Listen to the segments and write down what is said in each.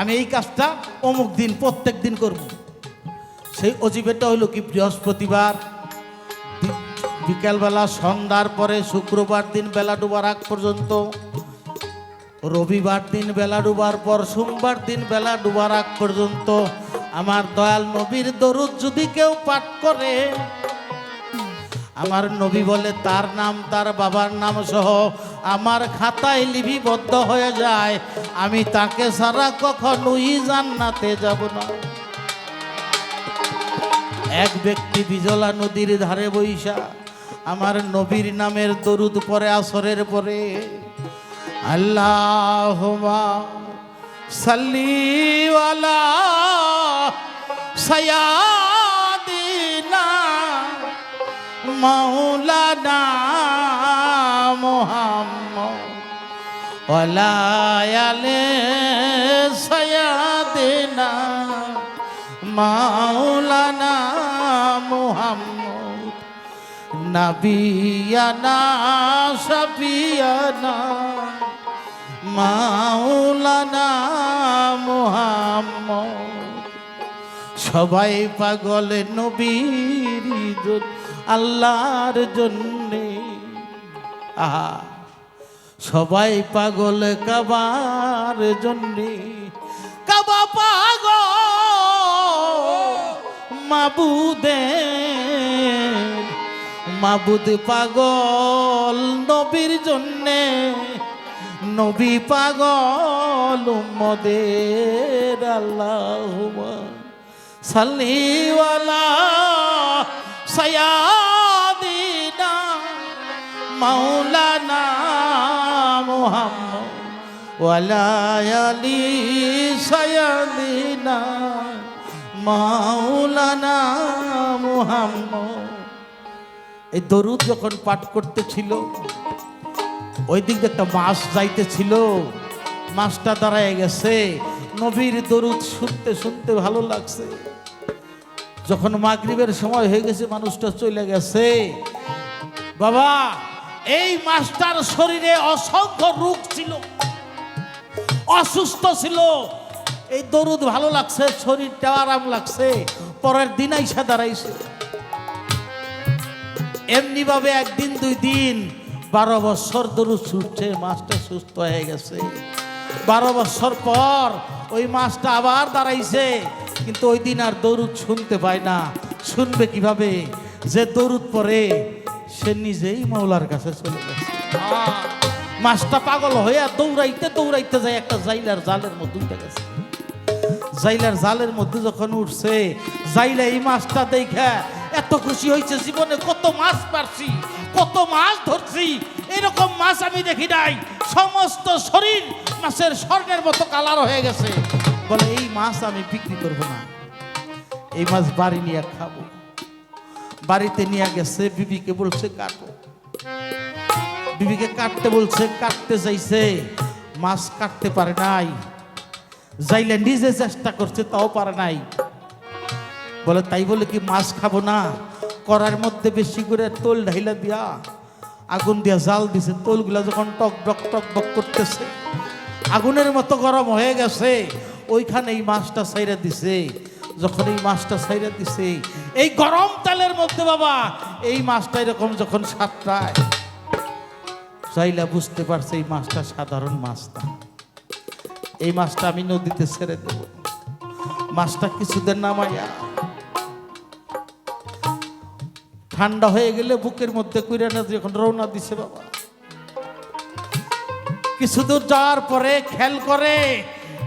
আমি এই কাজটা অমুক দিন, প্রত্যেক দিন করব। সেই অজিবেটা হলো কি, বৃহস্পতিবার বিকেলবেলা, সন্ধ্যার পরে, শুক্রবার দিন বেলা ডুবার আগ পর্যন্ত, রবিবার দিন বেলা ডুবার পর, সোমবার দিন বেলা ডুবার আগ পর্যন্ত, আমার দয়াল নবীর দরুদ যদি কেউ পাঠ করে আমার নবী বলে, তার নাম, তার বাবার নাম সহ আমার খাতায় লিপিবদ্ধ হয়ে যায়। আমি তাকে সারা কখনোই জান্নাতে যাব না। এক ব্যক্তি বিজলা নদীর ধারে বৈশা, আমার নবীর নামের দরুদ পরে আসরের পরে। আল্লাহ সাল্লিওয়ালা সায়াদিনা মৌলানা মোহাম্মদ। ওলায়ালে সয়াদিনা মাওলানা মুহাম্মদ। নবিয়ানা সফিয়ানা মাওলানা মুহাম্মদ। সবাই পাগল নবীর জন- আল্লাহর জন্যে। আহা, সবাই পাগল কাবার জন্যে। কাবা পাগল মাবুদে মাবুদ পাগল নবীর জন্যে। নবী পাগল উম্মদের। আল্লাহ সাল্লিওয়ালা সায়াদিনা মাওলানা মুহাম্মদ ওয়ালায়ালি সায়াদিনা মাওলানা মুহাম্মদ। এই দরুদ যখন পাঠ করতেছিল, ওই দিক একটা মাছ যাইতেছিল মাছটা দাঁড়ায় গেছে, নবীর দরুদ শুনতে শুনতে ভালো লাগছে। যখন মাগরিবের সময় হয়ে গেছে, মানুষটা চলে গেছে। বাবা, এই মাছটার শরীরে অসংখ্য রোগ ছিল, অসুস্থ ছিল। এই দরুদ ভালো লাগছে, শরীরটা আরাম লাগছে, পরের দিন আইসা দাঁড়াইছে। এমনি ভাবে একদিন, দুই দিন, বারো বছর দরুদ ছুটছে মাছটা সুস্থ হয়ে গেছে। বারো বছর পর ওই মাছটা আবার দাঁড়াইছে কিন্তু ওই দিন আর দরুদ শুনতে পায় না। শুনবে কীভাবে? যে দরুদ পরে সে নিজেই মাওলার কাছে চলে গেছে মাছটা পাগল হয়ে দৌড়াইতে দৌড়াইতে যায়, একটা জাইলার জালের মধ্যে উঠে গেছে। জাইলার জালের মধ্যে যখন উঠছে, জাইলা এই মাছটা দেখে, এত খুশি হয়েছে জীবনে, কত মাছ পারছি, কত মাছ ধরছি, এরকম মাছ আমি দেখি নাই। সমস্ত শরীর মাছের স্বর্ণের মতো কালার হয়ে গেছে। বলে, এই মাছ আমি বিক্রি করব না। এই মাছ বাড়ি নিয়ে খাব। বাড়িতে নিয়ে গেছে, বিবিকে বলছে, কাটো। বিবিকে কাটতে বলছে, কাটতে চাইছে মাছ কাটতে পারে নাই। যাইলে নিজে চেষ্টা করছে, তাও পারে নাই। বলে, তাই বলে কি মাছ খাব না? করার মধ্যে বেশি করে তোল ঢাইলা দিয়া, আগুন দিয়া জাল দিছে। তোলগুলা যখন টক টক টক টক করতেছে, আগুনের মতো গরম হয়ে গেছে। ওইখানে এই মাছটা সাইরা দিছে। যখন এই মাছটা সাইরা দিছে, এই গরম তেলের মধ্যে বাবা, এই মাছটা এরকম যখন সাতটায় চাইলা বুঝতে পারছে এই মাছটা সাধারণ মাছ না। এই মাছটা আমি নদীতে ছেড়ে দেব। মাছটা কিছুদের নামাইয়া, ঠান্ডা হয়ে গেলে বুকের মধ্যে কুইরানা যখন রওনা দিছে বাবা। কিছু দূর যাওয়ার পরে খেল করে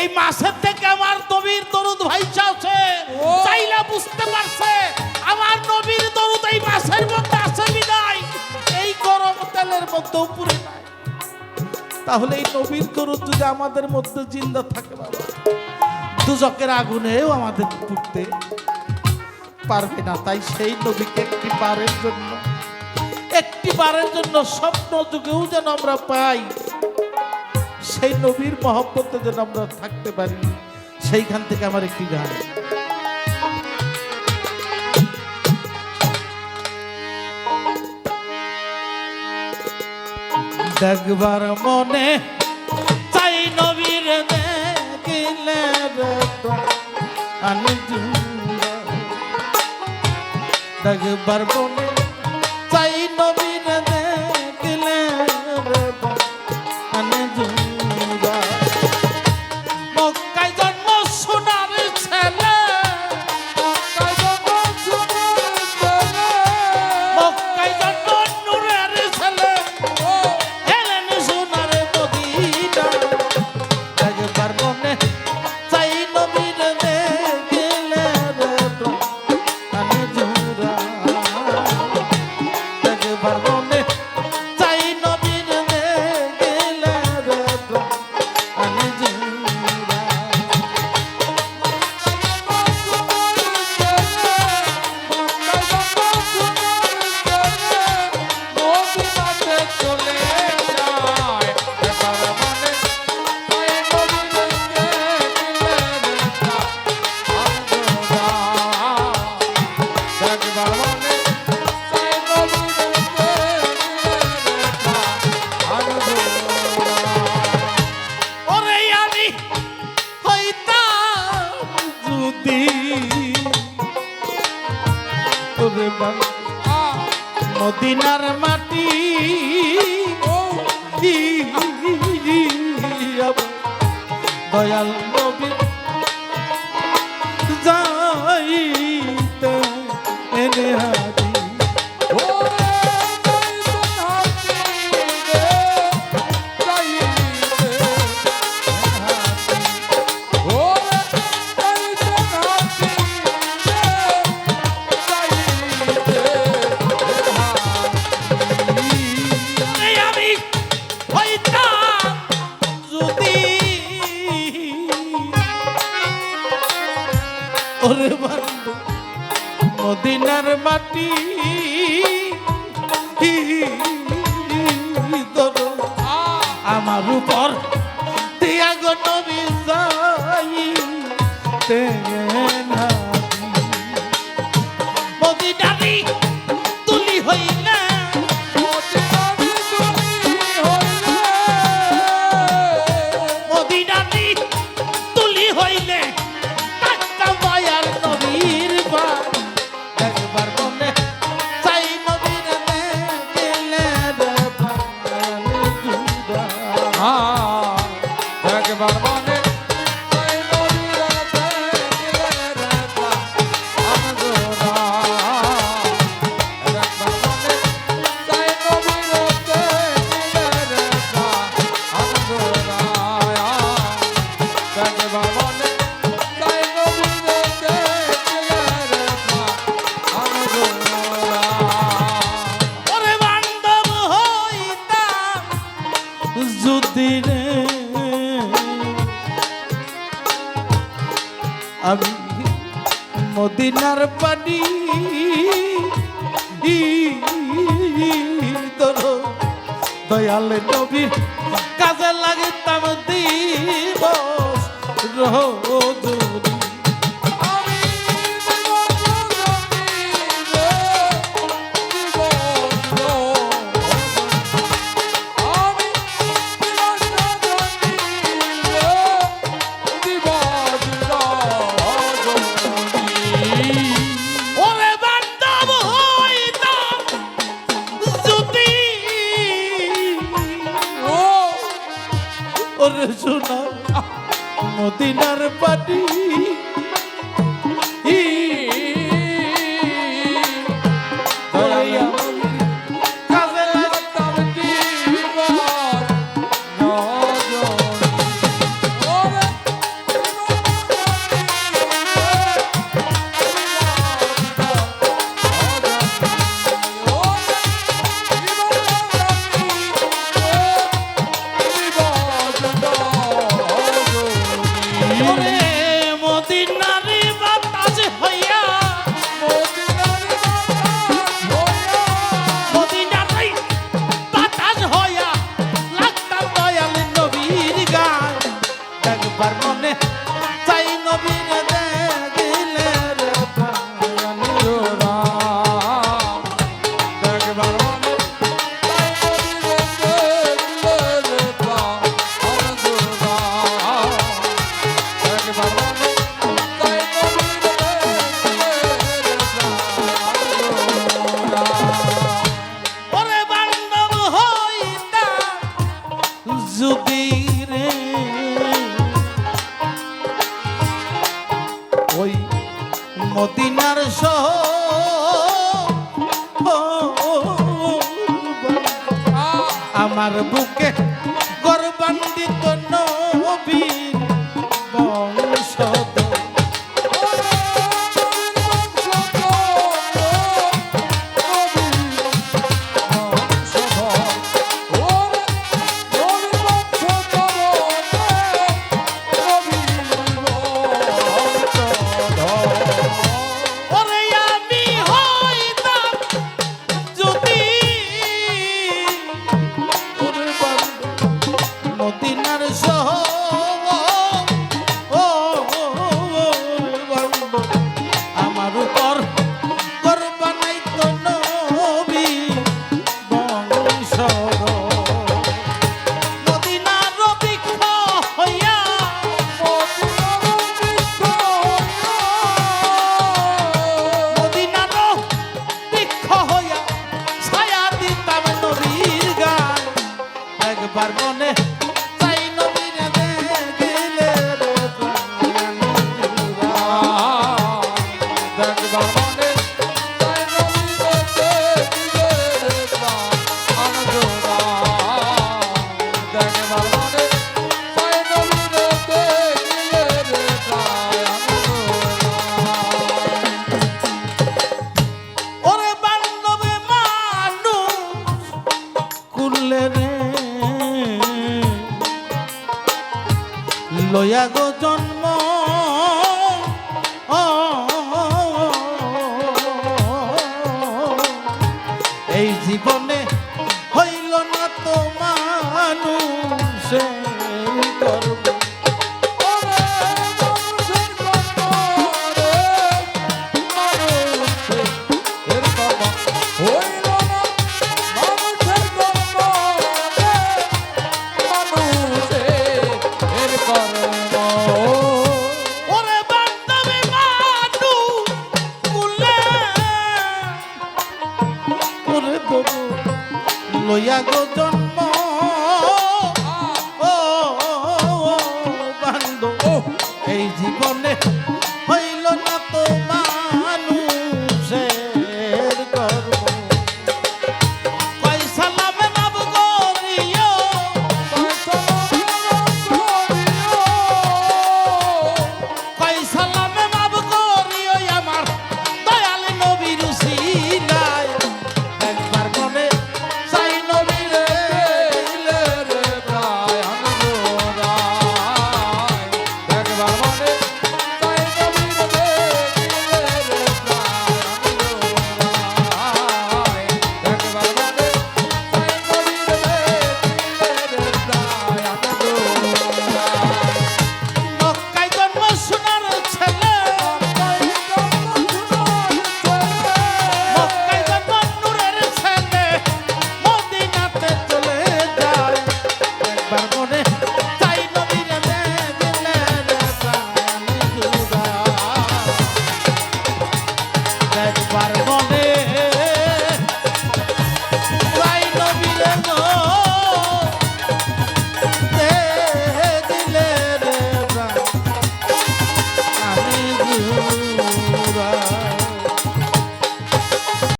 এই মাছের থেকে আমার নবীর দরুদ ভাই আছে। চাইলা বুঝতে পারছে আমার নবীর দরুদ এই মাছের মধ্যে আছে বিদায়। এই গরম তেলের মধ্যে উপরে নাই। তাহলে এই নবীর দরুদ যদি আমাদের মধ্যে জিন্দা থাকে বাবা দুজকের আগুনেও আমাদের পুড়তে পারবে না। তাই সেই নবীকে একটি বারের জন্য একটি বারের জন্য স্বপ্ন যুগেও যেন আমরা পাই। সেই নবীর মহব্বতে যেন আমরা থাকতে পারি। সেইখান থেকে আমার একটি গান। দেখবার মনে তাই নবীর দেখিলে দেখবার মনে চাই নবীর perdón. মদিনা ওরে বন্ধু মদিনার মাটি আমার উপর তিয়াগ গো নবী যাইতে দিনার পানি তোর দয়াল নবী কাজে লাগে তাম দিব রহ একবার মনে লয়া গো জন্ম জীবনে